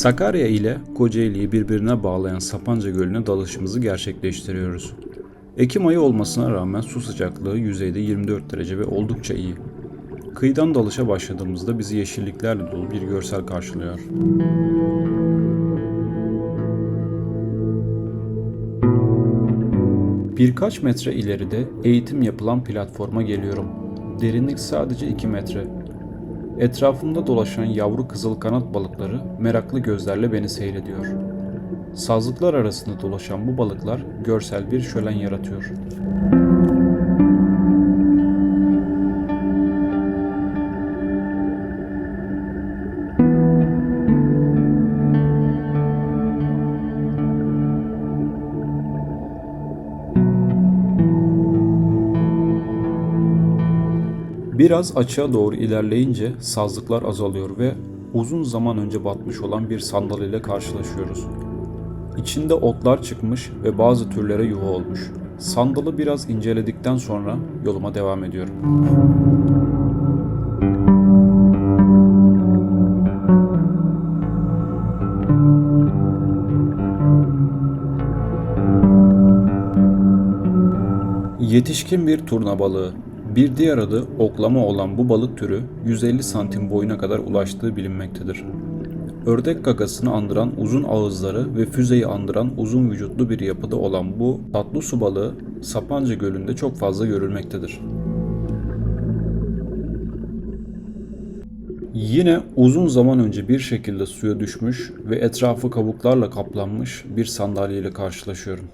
Sakarya ile Kocaeli'yi birbirine bağlayan Sapanca Gölü'ne dalışımızı gerçekleştiriyoruz. Ekim ayı olmasına rağmen su sıcaklığı yüzeyde 24 derece ve oldukça iyi. Kıyıdan dalışa başladığımızda bizi yeşilliklerle dolu bir görsel karşılıyor. Birkaç metre ileride eğitim yapılan platforma geliyorum. Derinlik sadece 2 metre. Etrafımda dolaşan yavru kızıl kanat balıkları meraklı gözlerle beni seyrediyor. Sazlıklar arasında dolaşan bu balıklar görsel bir şölen yaratıyor. Biraz açığa doğru ilerleyince sazlıklar azalıyor ve uzun zaman önce batmış olan bir sandal ile karşılaşıyoruz. İçinde otlar çıkmış ve bazı türlere yuva olmuş. Sandalı biraz inceledikten sonra yoluma devam ediyorum. Yetişkin bir turna balığı. Bir diğer adı oklama olan bu balık türü 150 santim boyuna kadar ulaştığı bilinmektedir. Ördek gagasını andıran uzun ağızları ve füzeyi andıran uzun vücutlu bir yapıda olan bu tatlı su balığı Sapanca Gölü'nde çok fazla görülmektedir. Yine uzun zaman önce bir şekilde suya düşmüş ve etrafı kabuklarla kaplanmış bir sandalye ile karşılaşıyorum.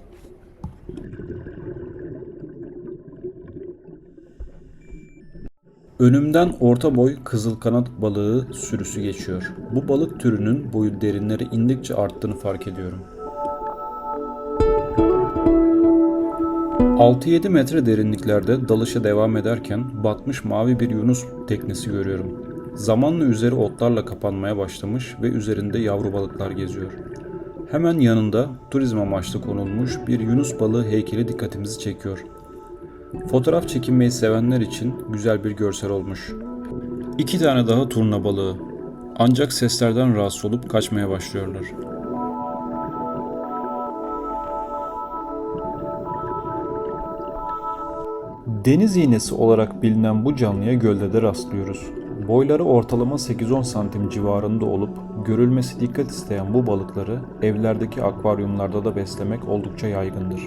Önümden orta boy kızıl kanat balığı sürüsü geçiyor. Bu balık türünün boyu derinlere indikçe arttığını fark ediyorum. 6-7 metre derinliklerde dalışa devam ederken batmış mavi bir yunus teknesi görüyorum. Zamanla üzeri otlarla kapanmaya başlamış ve üzerinde yavru balıklar geziyor. Hemen yanında turizm amaçlı konulmuş bir yunus balığı heykeli dikkatimizi çekiyor. Fotoğraf çekinmeyi sevenler için güzel bir görsel olmuş. İki tane daha turna balığı. Ancak seslerden rahatsız olup kaçmaya başlıyorlar. Deniz iğnesi olarak bilinen bu canlıya gölde de rastlıyoruz. Boyları ortalama 8-10 santim civarında olup görülmesi dikkat isteyen bu balıkları evlerdeki akvaryumlarda da beslemek oldukça yaygındır.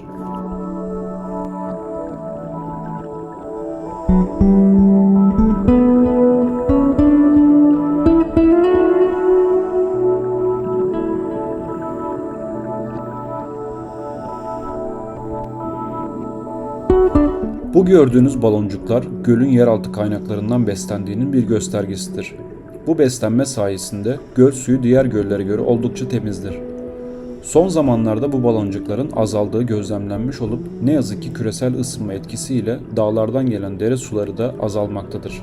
Bu gördüğünüz baloncuklar gölün yeraltı kaynaklarından beslendiğinin bir göstergesidir. Bu beslenme sayesinde göl suyu diğer göllere göre oldukça temizdir. Son zamanlarda bu baloncukların azaldığı gözlemlenmiş olup ne yazık ki küresel ısınma etkisiyle dağlardan gelen dere suları da azalmaktadır.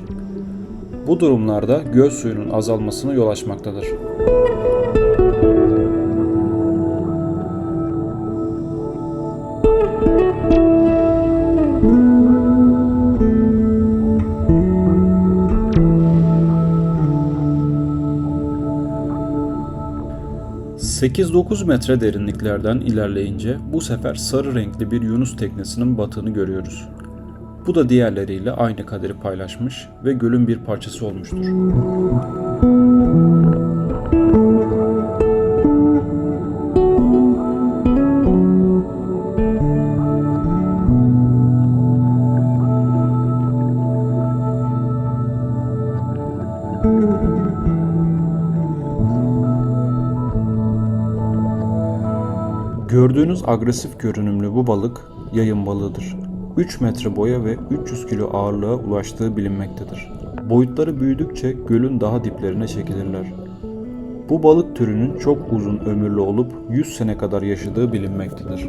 Bu durumlarda göl suyunun azalmasına yol açmaktadır. ...8-9 metre derinliklerden ilerleyince bu sefer sarı renkli bir Yunus teknesinin batığını görüyoruz. Bu da diğerleriyle aynı kaderi paylaşmış ve gölün bir parçası olmuştur. Gördüğünüz agresif görünümlü bu balık yayın balığıdır. 3 metre boya ve 300 kilo ağırlığa ulaştığı bilinmektedir. Boyutları büyüdükçe gölün daha diplerine çekilirler. Bu balık türünün çok uzun ömürlü olup 100 sene kadar yaşadığı bilinmektedir.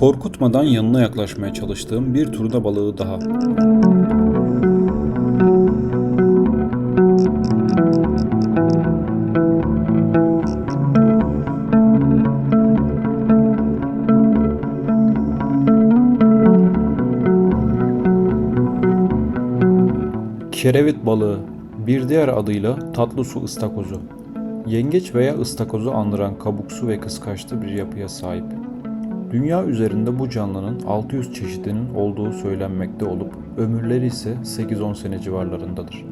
Korkutmadan yanına yaklaşmaya çalıştığım bir turna balığı daha. Kerevit balığı, bir diğer adıyla tatlı su ıstakozu. Yengeç veya ıstakozu andıran kabuksu ve kıskaçlı bir yapıya sahip. Dünya üzerinde bu canlının 600 çeşidinin olduğu söylenmekte olup ömürleri ise 8-10 sene civarlarındadır.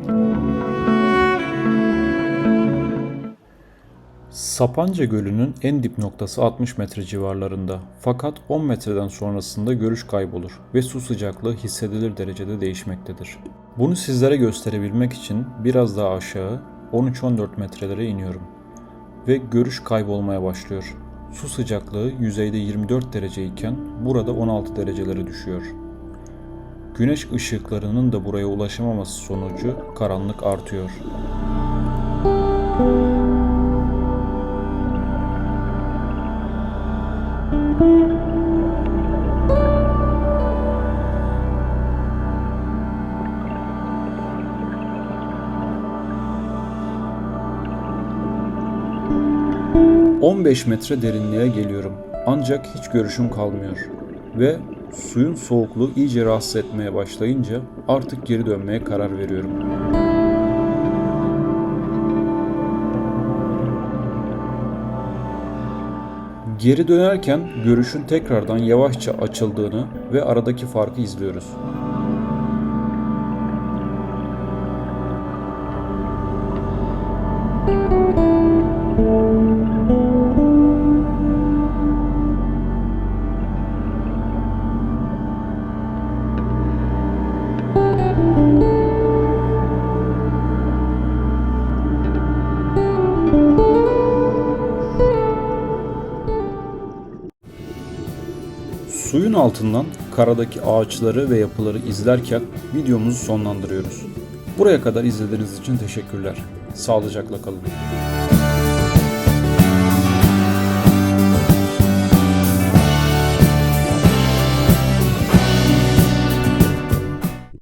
Sapanca Gölü'nün en dip noktası 60 metre civarlarında fakat 10 metreden sonrasında görüş kaybolur ve su sıcaklığı hissedilir derecede değişmektedir. Bunu sizlere gösterebilmek için biraz daha aşağı 13-14 metrelere iniyorum ve görüş kaybolmaya başlıyor. Su sıcaklığı yüzeyde 24 derece iken burada 16 derecelere düşüyor. Güneş ışıklarının da buraya ulaşamaması sonucu karanlık artıyor. ...15 metre derinliğe geliyorum. Ancak hiç görüşüm kalmıyor. Ve suyun soğukluğu iyice rahatsız etmeye başlayınca artık geri dönmeye karar veriyorum. Geri dönerken görüşün tekrardan yavaşça açıldığını ve aradaki farkı izliyoruz. Suyun altından karadaki ağaçları ve yapıları izlerken videomuzu sonlandırıyoruz. Buraya kadar izlediğiniz için teşekkürler. Sağlıcakla kalın.